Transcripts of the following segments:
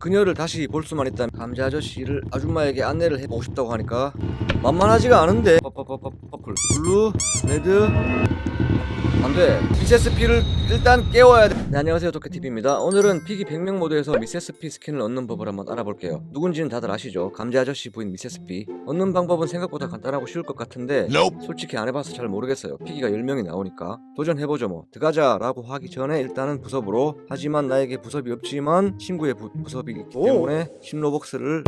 그녀를 다시 볼 수만 있다면 감자 아저씨를 아줌마에게 안내를 해보고 싶다고 하니까 만만하지가 않은데. 퍼플. 블루 레드. 안돼. 미세스 피를 일단 깨워야 돼. 네, 안녕하세요. 도깨TV입니다. 오늘은 피기 100명 모드에서 미세스 피 스킨을 얻는 법을 한번 알아볼게요. 누군지는 다들 아시죠? 감자 아저씨 부인 미세스 피. 얻는 방법은 생각보다 간단하고 쉬울 것 같은데 솔직히 안 해봐서 잘 모르겠어요. 피기가 10명이 나오니까. 도전해보죠 뭐. 들어가자 라고 하기 전에 일단은 부섭으로. 하지만 나에게 부섭이 없지만 친구의 부, 부섭이 있기 때문에 신로복스를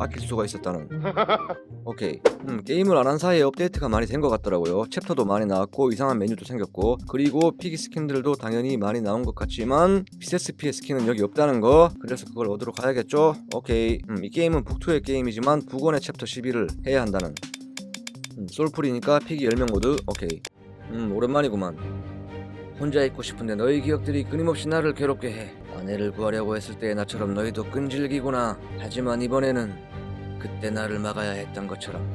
아낄 수가 있었다는 오케이. 음, 게임을 안 한 사이에 업데이트가 많이 된 것 같더라고요. 챕터도 많이 나왔고 이상한 메뉴도 생겼고 그리고 피기 스킨들도 당연히 많이 나온 것 같지만 비세스피의 스킨은 여기 없다는 거. 그래서 그걸 얻으러 가야겠죠? 오케이. 음, 이 게임은 북2의 게임이지만 북원의 챕터 11을 해야 한다는. 음, 솔풀이니까 피기 10명 모드 오케이. 음 오랜만이구만. 혼자 있고 싶은데 너희 기억들이 끊임없이 나를 괴롭게 해 아내를 구하려고 했을 때 나처럼 너희도 끈질기구나. 하지만 이번에는 그때 나를 막아야 했던 것처럼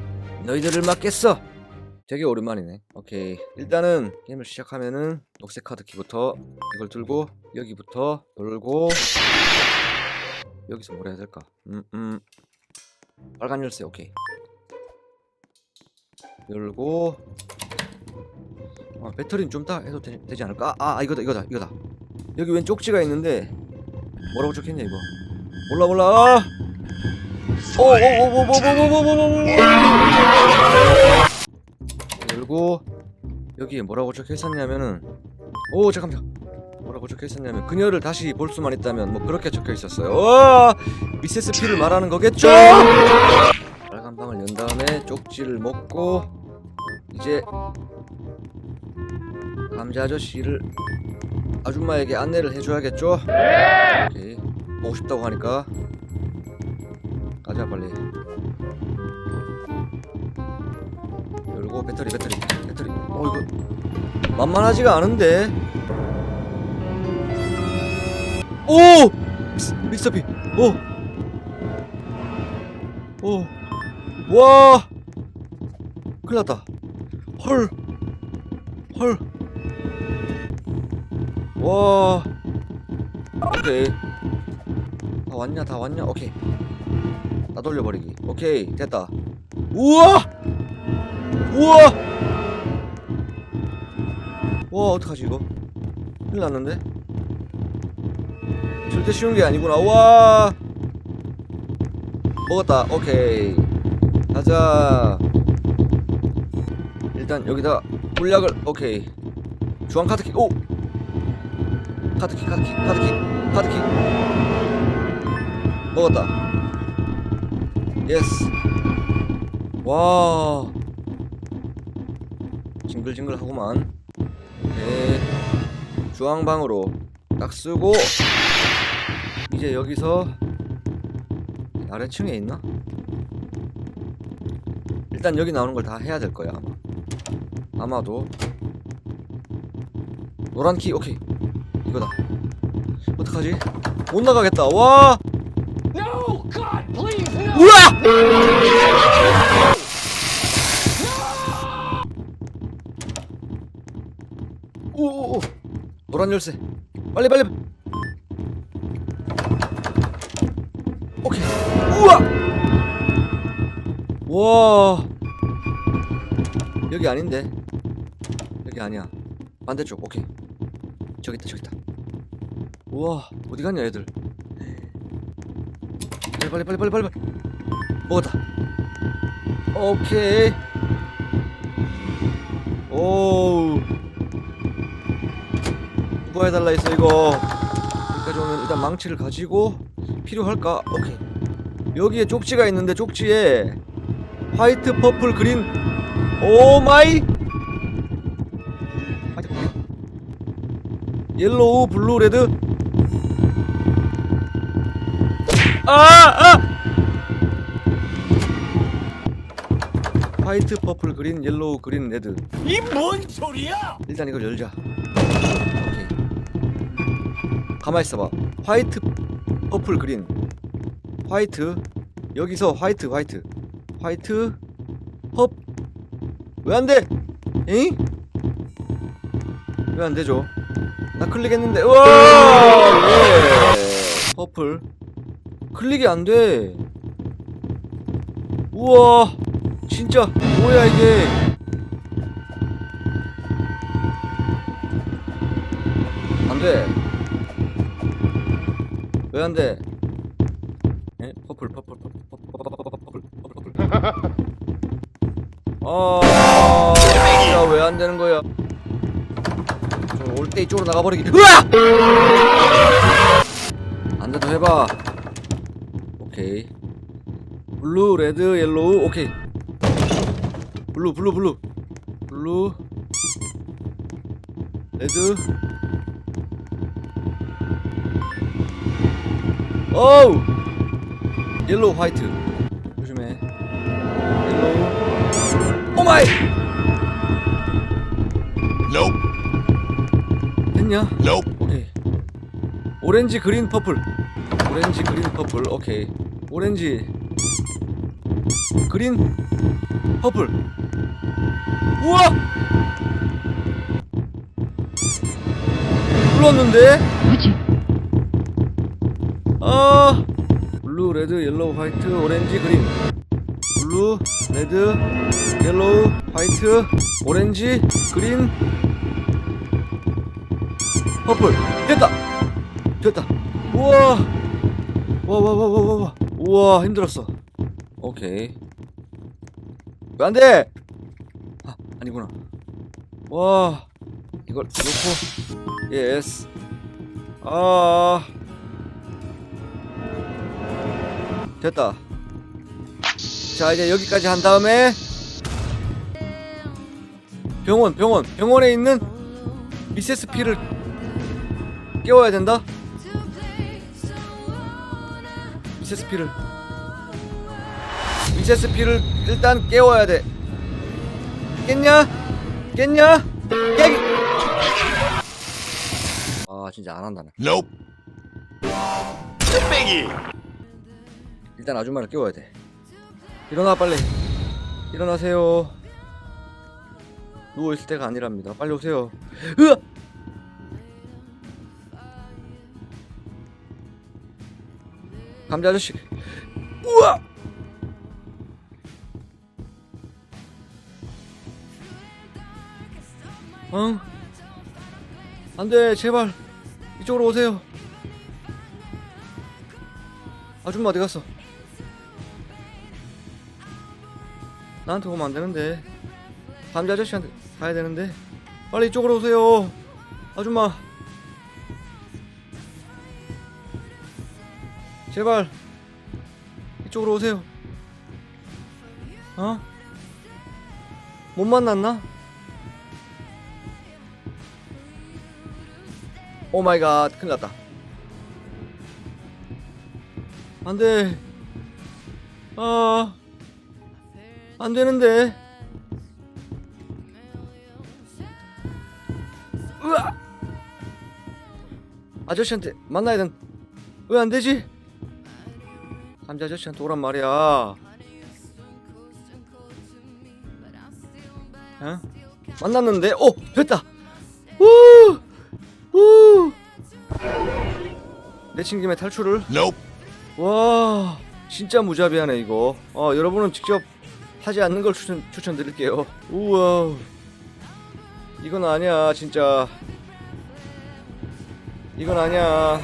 너희들을 막겠어. 되게 오랜만이네. 오케이. 일단은 게임을 시작하면은 녹색 카드 키부터 이걸 들고 여기부터 돌고 여기서 뭘 해야 될까? 음, 음. 빨간 열쇠 오케이. 열고. 아, 배터리는 좀따 해도 되, 지 않을까? 아, 아 이거다 이거다 이거다. 여기 왼 쪽지가 있는데 뭐라고 적혔냐 이거? 몰라 몰라. 아! 오오오오오오오오오오 열고 여기 뭐라고 적혀 있었냐면은 오 잠깐만 뭐라고 적혀 있었냐면 그녀를 다시 볼 수만 있다면 뭐 그렇게 적혀 있었어요. 와 미세스 피를 말하는 거겠죠? 빨간 방을 연 다음에 쪽지를 먹고 이제 감자 아저씨를 아줌마에게 안내를 해줘야겠죠? 오케이. 보고 싶다고 하니까. 가자 빨리. 열고 배터리 배터리 배터리. 어 이거 만만하지가 않은데. 오! 미스, 미스터 피 오 오 와! 큰일 났다. 헐. 헐. 와. 오케이. 다 왔냐? 다 왔냐? 오케이. 다 돌려버리기. 오케이. 됐다. 우와! 우와! 와, 어떡하지, 이거? 큰일 났는데? 절대 쉬운 게 아니구나. 와! 먹었다. 오케이. 가자. 일단 여기다 물약을 오케이 주황 카드키 오 카드키 카드키 카드키 카드키 먹었다. 예스. 와 징글징글하구만. 네. 주황방으로 딱 쓰고 이제 여기서 아래층에 있나? 일단 여기 나오는 걸 다 해야 될 거야 아마. 아마도. 노란 키 오케이 이거다. 어떡하지? 못 나가겠다. 와! No! God, please, no! 우와 오오오. 노란 열쇠. 빨리 빨리. 오케이. 우와! 와. 여기 아닌데. 여기 아니야. 반대쪽. 오케이 저기 있다 저기 있다. 우와 어디 갔냐 애들? 빨리 빨리 빨리 빨리 빨리 먹었다. 오케이. 오 누가 해달라 했어 이거? 여기까지 오면 일단 망치를 가지고 필요할까? 오케이. 여기에 쪽지가 있는데 쪽지에 화이트 퍼플 그린. 오 마이. 화이트 퍼플 옐로우 블루 레드 아 아! 화이트 퍼플 그린 옐로우 그린 레드 이 뭔 소리야? 일단 이걸 열자. 오케이. 가만 있어봐. 화이트 퍼플 그린. 화이트. 여기서 화이트 화이트. 화이트 헙왜 안 돼? 에잉 왜 안 되죠 나 클릭했는데. 우와! 예. 퍼플. 클릭이 안돼. 우와! 진짜 뭐야 이게? 안돼. 왜 안돼? 에? 퍼플 퍼플 퍼플 퍼플 퍼플 퍼플 퍼플. 아 진짜 왜안 되는 거야 올 때 이쪽으로 나가버리기. 으아 안돼 더 해봐. 오케이. 블루 레드 옐로우 오케이. 블루 블루 블루. 블루 레드. 오우! 옐로우 화이트. 조심해. 옐로우. 오마이! Nope. 됐냐? Nope. 오케이 오렌지 그린 퍼플. 오렌지 그린 퍼플. 오케이. 오렌지 그린 퍼플. 우와! 불렀는데? 아 블루 레드 옐로우 화이트 오렌지 그린. 블루 레드 옐로우 화이트 오렌지 그린 퍼플 됐다. 됐다. 우와. 와와와와와. 우와 힘들었어. 오케이. 왜 안돼? 아 아니구나. 와 이걸 놓고. 예스. 아. 됐다. 자 이제 여기까지 한 다음에 병원 병원 병원에 있는 미세스 피를 깨워야 된다 미세스 피를 미세스 피를 일단 깨워야 돼 깼냐 깼냐 깨기 아 진짜 안 한다 나 Nope. Biggie. 일단 아줌마를 깨워야 돼. 일어나 빨리. 일어나세요. 누워 있을 때가 아니랍니다. 빨리 오세요. 으아! 감자 아저씨. 우와! 응? 안돼 제발 이쪽으로 오세요. 아줌마 어디 갔어? 나한테 오면 안 되는데 감자 아저씨한테 가야 되는데 빨리 이쪽으로 오세요 아줌마 제발. 이쪽으로 오세요. 어? 못 만났나? 오 마이 갓. 큰일 났다. 안돼. 아 안되는데. 으아! 아저씨한테 만나야 된 왜 안되지? 감자 아저씨한테 오란 말이야. 어? 만났는데? 오! 됐다! 우 우! 내친 김에 탈출을? Nope. 와 진짜 무자비하네 이거. 어 여러분은 직접 하지 않는 걸 추천 추천드릴게요. 우와. 이건 아니야 진짜. 이건 아니야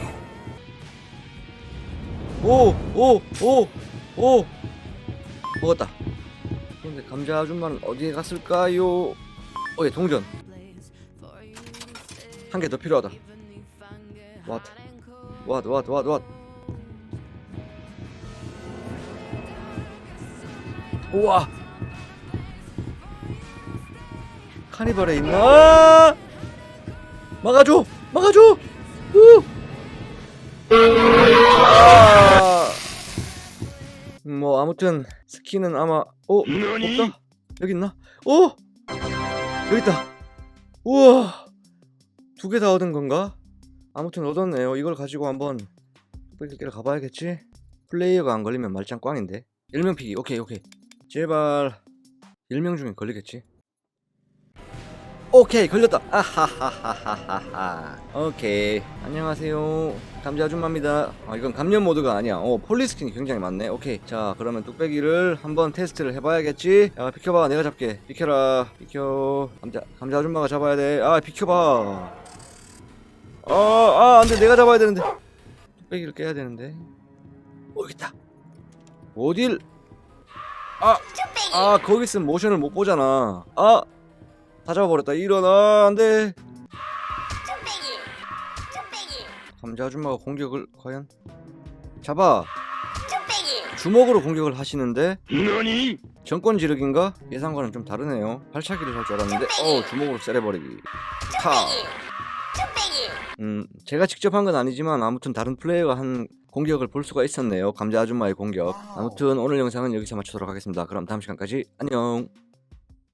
오 오 오 오. 먹었다. 그런데 감자 아줌마는 어디에 갔을까요? 어예 동전. 한 개 더 필요하다. What? What what what what? 우와! 카니발에 있나? 막아줘! 막아줘! 우! 아무튼 스키는 아마 어? 없다? 여기 있나? 어? 여기 있다. 우와. 두 개 다 얻은 건가? 아무튼 얻었네요. 이걸 가지고 한번 뚝배기를 가봐야겠지? 플레이어가 안 걸리면 말짱 꽝인데. 일명 피기. 오케이 오케이. 제발. 1명 중에 걸리겠지 오케이 걸렸다 아하하하하하하 오케이 안녕하세요 감자 아줌마입니다. 아 이건 감염 모드가 아니야. 어 폴리 스킨이 굉장히 많네. 오케이. 자 그러면 뚝배기를 한번 테스트를 해봐야겠지. 야 비켜봐, 내가 잡게. 비켜라, 비켜. 감자 감자 아줌마가 잡아야 돼. 아 비켜봐. 아, 아 안돼, 내가 잡아야 되는데. 뚝배기를 깨야 되는데. 어 있다. 어딜? 아, 아 거기 있으면 모션을 못 보잖아. 아, 다 잡아버렸다. 일어나, 안돼. 감자 아줌마가 공격을 과연? 잡아. 주먹으로 공격을 하시는데. 너니? 정권 지르기인가? 예상과는 좀 다르네요. 발차기를 할 줄 알았는데. 어 주먹으로 째려버리기. 음 제가 직접 한 건 아니지만 아무튼 다른 플레이어가 한 공격을 볼 수가 있었네요. 감자 아줌마의 공격. 아무튼 오늘 영상은 여기서 마치도록 하겠습니다. 그럼 다음 시간까지. 안녕